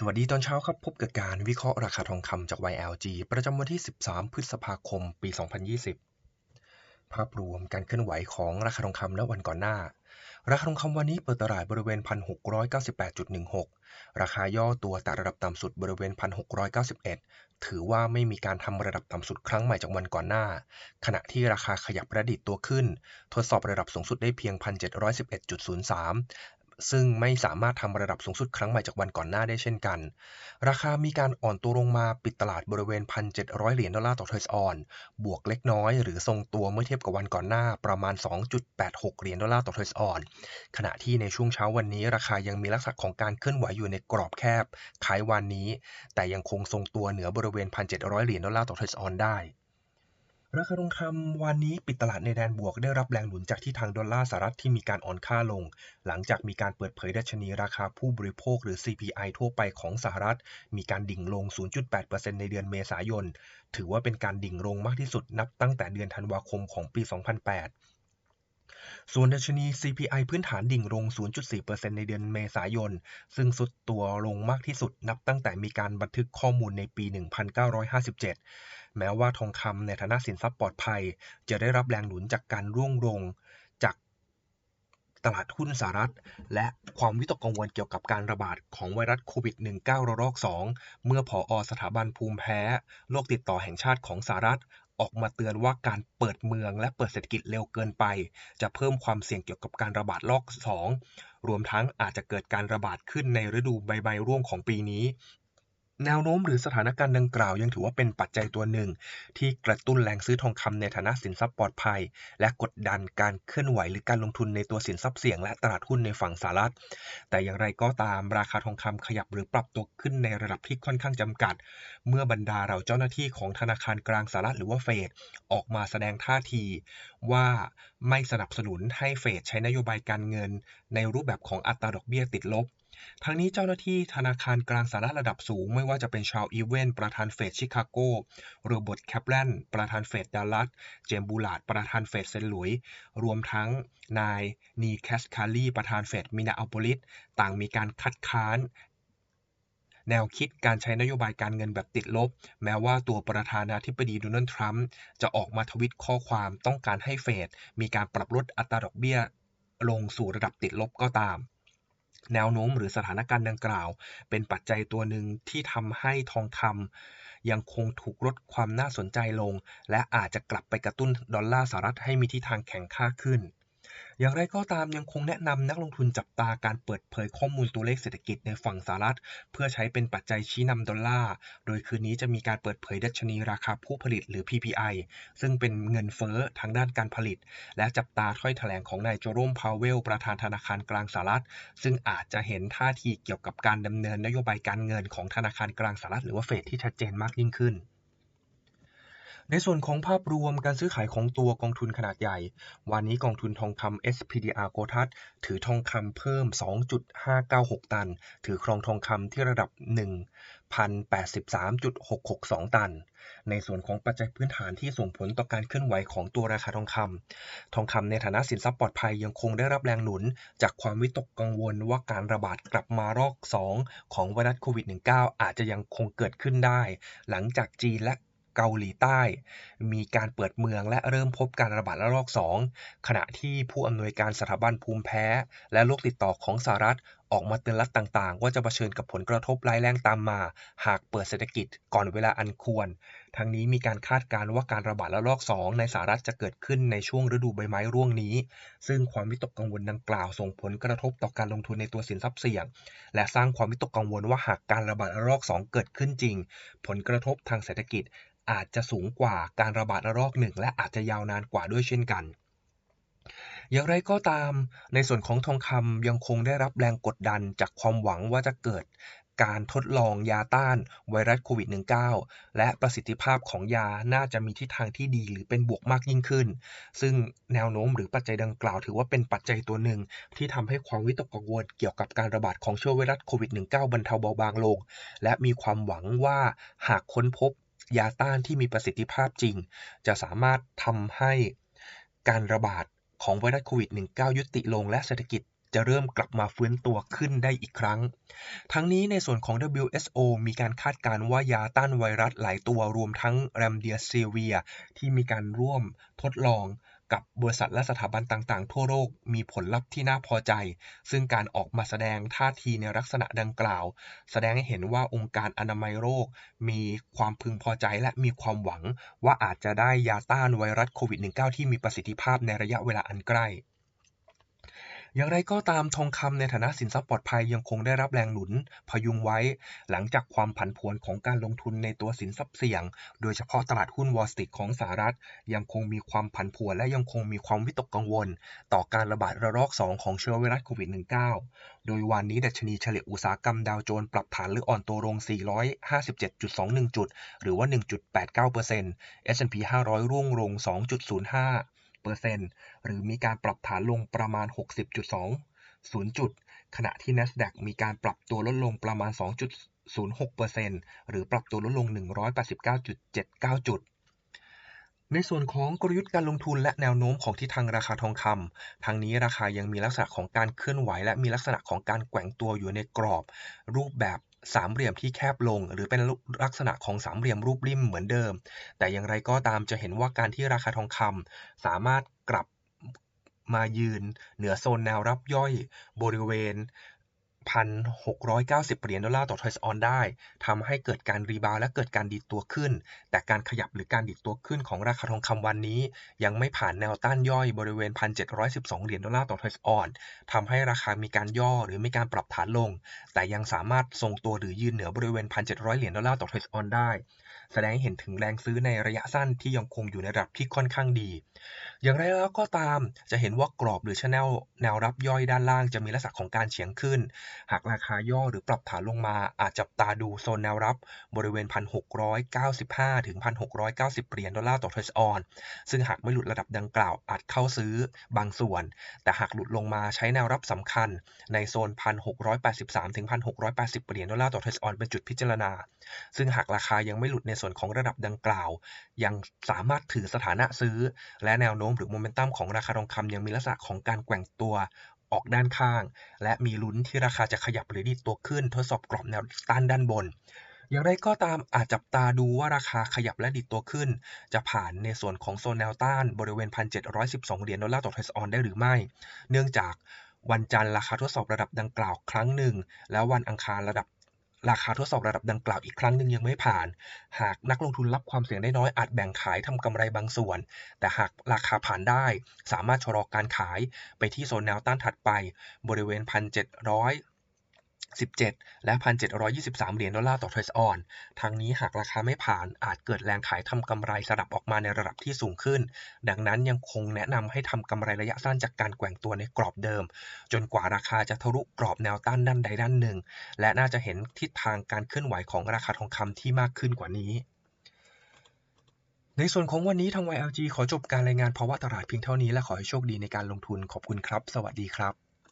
สวัสดีตอนเช้าครับ พบกับการวิเคราะห์ราคาทองคำจาก YLG ประจำวันที่ 13 พฤษภาคม ปี 2020 ภาพรวมการเคลื่อนไหวของราคาทองคำณวันก่อนหน้า ราคาทองคำวันนี้เปิดตลาดบริเวณ 1,698.16 ราคาย่อตัวแต่ระดับต่ำสุดบริเวณ 1,691 ถือว่าไม่มีการทำระดับต่ำสุดครั้งใหม่จากวันก่อนหน้า ขณะที่ราคาขยับระดิดตัวขึ้น ทดสอบระดับสูงสุดได้เพียง 1,711.03 ซึ่งไม่สามารถทำระดับสูงสุดครั้งใหม่จากวันก่อนหน้าได้เช่นกัน ราคามีการอ่อนตัวลงมาปิดตลาดบริเวณ 1,700 เหรียญดอลลาร์ต่อเทรัสออน บวกเล็กน้อยหรือทรงตัวเมื่อเทียบกับวันก่อนหน้าประมาณ 2.86 เหรียญดอลลาร์ต่อเทรัสออน ขณะที่ในช่วงเช้าวันนี้ ราคายังมีลักษณะของการเคลื่อนไหวอยู่ในกรอบแคบคล้ายวันนี้ แต่ยังคงทรงตัวเหนือบริเวณ 1,700 เหรียญดอลลาร์ต่อเทรัสออนได้ ราคาทองคำวันนี้ปิดตลาดในแดนบวกได้รับแรงหนุนจากที่ทางดอลลาร์สหรัฐที่มีการอ่อนค่าลง หลังจากมีการเปิดเผยดัชนีราคาผู้บริโภคหรือ CPI ทั่วไปของสหรัฐ มีการดิ่งลง 0.8%ในเดือนเมษายน ถือว่าเป็นการดิ่งลงมากที่สุดนับตั้งแต่เดือนธันวาคมของปี 2008ส่วนดัชนี CPI พื้นฐานดิ่งลง 0.4%ในเดือนเมษายน ซึ่งสุดตัวลงมากที่สุดนับตั้งแต่มีการบันทึกข้อมูลในปี 1957 แม้ว่าทองคำในฐานะสินทรัพย์ปลอดภัย จะได้รับแรงหนุนจากการร่วงลงจากตลาดหุ้นสหรัฐ และความวิตกกังวลเกี่ยวกับการระบาดของไวรัสโควิด -19 ระลอก 2 เมื่อผออสถาบันภูมิแพ้โรคติดต่อแห่งชาติของสหรัฐ ออกมาเตือนว่าการเปิดเมืองและเปิดเศรษฐกิจเร็วเกินไป จะเพิ่มความเสี่ยงเกี่ยวกับการระบาดรอบ2รวมทั้งอาจจะเกิดการระบาดขึ้นในฤดูใบไม้ร่วงของปีนี้ แนวโน้มหรือสถานการณ์ดังกล่าวยังถือว่าเป็นปัจจัยตัวหนึ่ง ที่กระตุ้นแรงซื้อทองคำในฐานะสินทรัพย์ปลอดภัย และกดดันการเคลื่อนไหวหรือการลงทุนในตัวสินทรัพย์เสี่ยงและตลาดหุ้นในฝั่งสหรัฐ แต่อย่างไรก็ตามราคาทองคำขยับหรือปรับตัวขึ้นในระดับที่ค่อนข้างจำกัด เมื่อบรรดาเราเจ้าหน้าที่ของธนาคารกลางสหรัฐหรือว่าเฟดออกมาแสดงท่าที ว่าไม่สนับสนุนให้เฟดใช้นโยบายการเงิน ในรูปแบบของอัตราดอกเบี้ยติดลบ ทั้งนี้เจ้าหน้าที่ธนาคารกลางสหรัฐระดับสูง ไม่ว่าจะเป็นชาวอีเวนประธานเฟดชิคาโกโรเบิร์ตแคปแลนประธานเฟดดัลลัส เจมบูลาดประธานเฟดเซนหลุย รวมทั้งนายนีแคสคารีประธานเฟดมินาอัลโปลิส ต่างมีการคัดค้านแนวคิดการใช้นโยบายการเงินแบบติดลบ แม้ว่าตัวประธานาธิบดีโดนัลด์ทรัมป์จะออกมาทวิตข้อความต้องการให้เฟดมีการปรับลดอัตราดอกเบี้ยลงสู่ระดับติดลบก็ตาม แนวโน้มหรือสถานการณ์ดังกล่าว เป็นปัจจัยตัวหนึ่งที่ทำให้ทองคำยังคงถูกลดความน่าสนใจลง และอาจจะกลับไปกระตุ้นดอลลาร์สหรัฐให้มีทิศทางแข็งค่าขึ้น อย่างไรก็ตามยังคงแนะนำนักลงทุนจับตาการเปิดเผยข้อมูลตัวเลขเศรษฐกิจในฝั่งสหรัฐ เพื่อใช้เป็นปัจจัยชี้นำดอลลาร์ โดยคืนนี้จะมีการเปิดเผยดัชนีราคาผู้ผลิตหรือ PPI ซึ่งเป็นเงินเฟ้อทางด้านการผลิต และจับตาถ้อยแถลงของนายโจโรมพาวเวล ประธานธนาคารกลางสหรัฐ ซึ่งอาจจะเห็นท่าทีเกี่ยวกับการดำเนินนโยบายการเงินของธนาคารกลางสหรัฐหรือว่าเฟดที่ชัดเจนมากยิ่งขึ้น ในส่วนของภาพรวมการซื้อขายของตัวกองทุนขนาดใหญ่ วันนี้กองทุนทองคำ SPDR โกทัสถือทองคำเพิ่ม 2.596 ตัน ถือครองทองคำที่ระดับ 1,083.662 ตัน ในส่วนของปัจจัยพื้นฐานที่ส่งผลต่อการเคลื่อนไหวของตัวราคาทองคำทองคำในฐานะสินทรัพย์ปลอดภัยยังคงได้รับแรงหนุน จากความวิตกกังวลว่าการระบาดกลับมารอบ2ของไวรัสโควิด -19 อาจจะยังคงเกิดขึ้นได้ หลังจากจีนและ เกาหลีใต้ มีการเปิดเมืองและเริ่มพบการระบาดระลอก 2 ขณะที่ผู้อำนวยการสถาบันภูมิแพ้ และโรคติดต่อของสหรัฐออกมาเตือนรัฐต่างๆ ว่าจะเผชิญกับผลกระทบร้ายแรงตามมา หากเปิดเศรษฐกิจก่อนเวลาอันควร ทั้งนี้มีการคาดการณ์ว่าการระบาดระลอก 2 ในสหรัฐจะเกิดขึ้นในช่วงฤดูใบไม้ร่วงนี้ ซึ่งความวิตกกังวลดังกล่าวส่งผลกระทบต่อการลงทุนในตัวสินทรัพย์เสี่ยง และสร้างความวิตกกังวลว่าหากการระบาดระลอก 2 เกิดขึ้นจริง ผลกระทบทางเศรษฐกิจ อาจจะสูงกว่าการระบาดระลอกหนึ่งและอาจจะยาวนานกว่าด้วยเช่นกัน อย่างไรก็ตามในส่วนของทองคำยังคงได้รับแรงกดดันจากความหวังว่าจะเกิดการทดลองยาต้านไวรัสโควิด -19 และประสิทธิภาพของยาน่าจะมีทิศทางที่ดีหรือเป็นบวกมากยิ่งขึ้น ซึ่งแนวโน้มหรือปัจจัยดังกล่าวถือว่าเป็นปัจจัยตัวหนึ่ง ที่ทำให้ความวิตกกังวลเกี่ยวกับการระบาดของเชื้อไวรัสโควิด -19 บรรเทาเบาบางลง และมีความหวังว่าหากค้นพบ ยาต้านที่มีประสิทธิภาพจริง จะสามารถทำให้การระบาดของไวรัสโควิด -19 ยุติลงและเศรษฐกิจจะเริ่มกลับมาฟื้นตัวขึ้นได้อีกครั้ง ทั้งนี้ในส่วนของ WHO มีการคาดการณ์ว่ายาต้านไวรัสหลายตัวรวมทั้งแรมเดียเซเวียที่มีการร่วมทดลอง กับบริษัทและสถาบันต่างๆ ทั่วโลกมีผลลัพธ์ที่น่าพอใจ ซึ่งการออกมาแสดงท่าทีในลักษณะดังกล่าว แสดงให้เห็นว่าองค์การอนามัยโลกมีความพึงพอใจและมีความหวังว่าอาจจะได้ยาต้านไวรัสโควิด -19 ที่มีประสิทธิภาพในระยะเวลาอันใกล้ อย่างไรก็ตามทองคำในฐานะสินทรัพย์ปลอดภัยยังคงได้รับแรงหนุนพยุงไว้ หลังจากความผันผวนของการลงทุนในตัวสินทรัพย์เสี่ยง โดยเฉพาะตลาดหุ้นวอลสตรีทของสหรัฐ ยังคงมีความผันผวนและยังคงมีความวิตกกังวล ต่อการระบาดระลอก 2 ของเชื้อไวรัสโควิด -19 โดยวันนี้ดัชนีเฉลี่ยอุตสาหกรรมดาวโจนส์ปรับฐานหรืออ่อนตัวลง 457.21 จุด หรือว่า 1.89% S&P 500 ร่วงลง 2.05 หรือมีการปรับฐานลงประมาณ 60.20 จุด ขณะที่ NASDAQ มีการปรับตัวลดลงประมาณ 2.06%หรือปรับตัวลดลง 189.79 จุดในส่วนของกลยุทธ์การลงทุนและแนวโน้มของทิศทางราคาทองคำทางนี้ราคายังมีลักษณะของการเคลื่อนไหว และมีลักษณะของการแกว่งตัวอยู่ในกรอบ รูปแบบ สามเหลี่ยมที่แคบลง หรือเป็นลักษณะของสามเหลี่ยมรูปริมเหมือนเดิม แต่อย่างไรก็ตามจะเห็นว่าการที่ราคาทองคำสามารถกลับมายืนเหนือโซนแนวรับย่อยบริเวณ 1,690 เหรียญดอลลาร์ต่อทอยส์ออนได้ทำให้เกิดการรีบาวและเกิดการดิดตัวขึ้น แต่การขยับหรือการดิดตัวขึ้นของราคาทองคำวันนี้ ยังไม่ผ่านแนวต้านย่อยบริเวณ 1,712 เหรียญดอลลาร์ต่อทอยส์ออนทำให้ราคามีการย่อหรือมีการปรับฐานลง แต่ยังสามารถทรงตัวหรือยืนเหนือบริเวณ 1,700 เหรียญดอลลาร์ต่อทอยส์ออนได้ แสดงให้เห็นถึงแรงซื้อในระยะสั้นที่ยังคงอยู่ในระดับที่ค่อนข้างดี อย่างไรแล้วก็ตามจะเห็นว่ากรอบหรือชแนลแนวรับย่อยด้านล่างจะมีลักษณะของการเฉียงขึ้น หากราคาย่อหรือปรับฐานลงมา อาจจับตาดูโซนแนวรับบริเวณ 1,695 ถึง 1,690 เหรียญดอลลาร์ต่อทรัสออน ซึ่งหากไม่หลุดระดับดังกล่าวอาจเข้าซื้อบางส่วน แต่หากหลุดลงมาใช้แนวรับสำคัญ ในโซน 1,683 ถึง 1,680 เหรียญดอลลาร์ต่อทรัสออนเป็นจุดพิจารณา ซึ่งหากราคายังไม่หลุดในส่วนของระดับดังกล่าว ยังสามารถถือสถานะซื้อ และแนวโน้มหรือโมเมนตัมของราคาทองคำยังมีลักษณะของการแกว่งตัวออกด้านข้าง และมีลุ้นที่ราคาจะขยับหรือดีตัวขึ้น ทดสอบกรอบแนวต้านด้านบน อย่างไรก็ตามอาจจับตาดูว่าราคาขยับและดิดตัวขึ้น จะผ่านในส่วนของโซนแนวต้านบริเวณ 1,712 เหรียญดอลลาร์ต่อทรัสออนได้หรือไม่ เนื่องจากวันจันทร์ราคาทดสอบระดับดังกล่าวครั้งหนึ่ง แล้ววันอังคารระดับ ราคาทดสอบระดับดังกล่าวอีกครั้งหนึ่งยังไม่ผ่าน หากนักลงทุนรับความเสี่ยงได้น้อยอาจแบ่งขายทำกำไรบางส่วน แต่หากราคาผ่านได้ สามารถชะลอการขายไปที่โซนแนวต้านถัดไป บริเวณ 1,700 17 และ 1,723 เหรียญดอลลาร์ต่อทรสออน ทางนี้หากราคาไม่ผ่านอาจเกิดแรงขายทำกำไรสลับออกมาในระดับที่สูงขึ้น ดังนั้นยังคงแนะนำให้ทำกำไรระยะสั้นจากการแกว่งตัวในกรอบเดิม จนกว่าราคาจะทะลุกรอบแนวต้านด้านใดด้านหนึ่ง และน่าจะเห็นทิศทางการเคลื่อนไหวของราคาทองคำที่มากขึ้นกว่านี้ในส่วนของวันนี้ทาง YLG ขอจบการรายงานภาวะตลาดเพียงเท่านี้และขอให้โชคดีในการลงทุนขอบคุณครับ สวัสดีครับ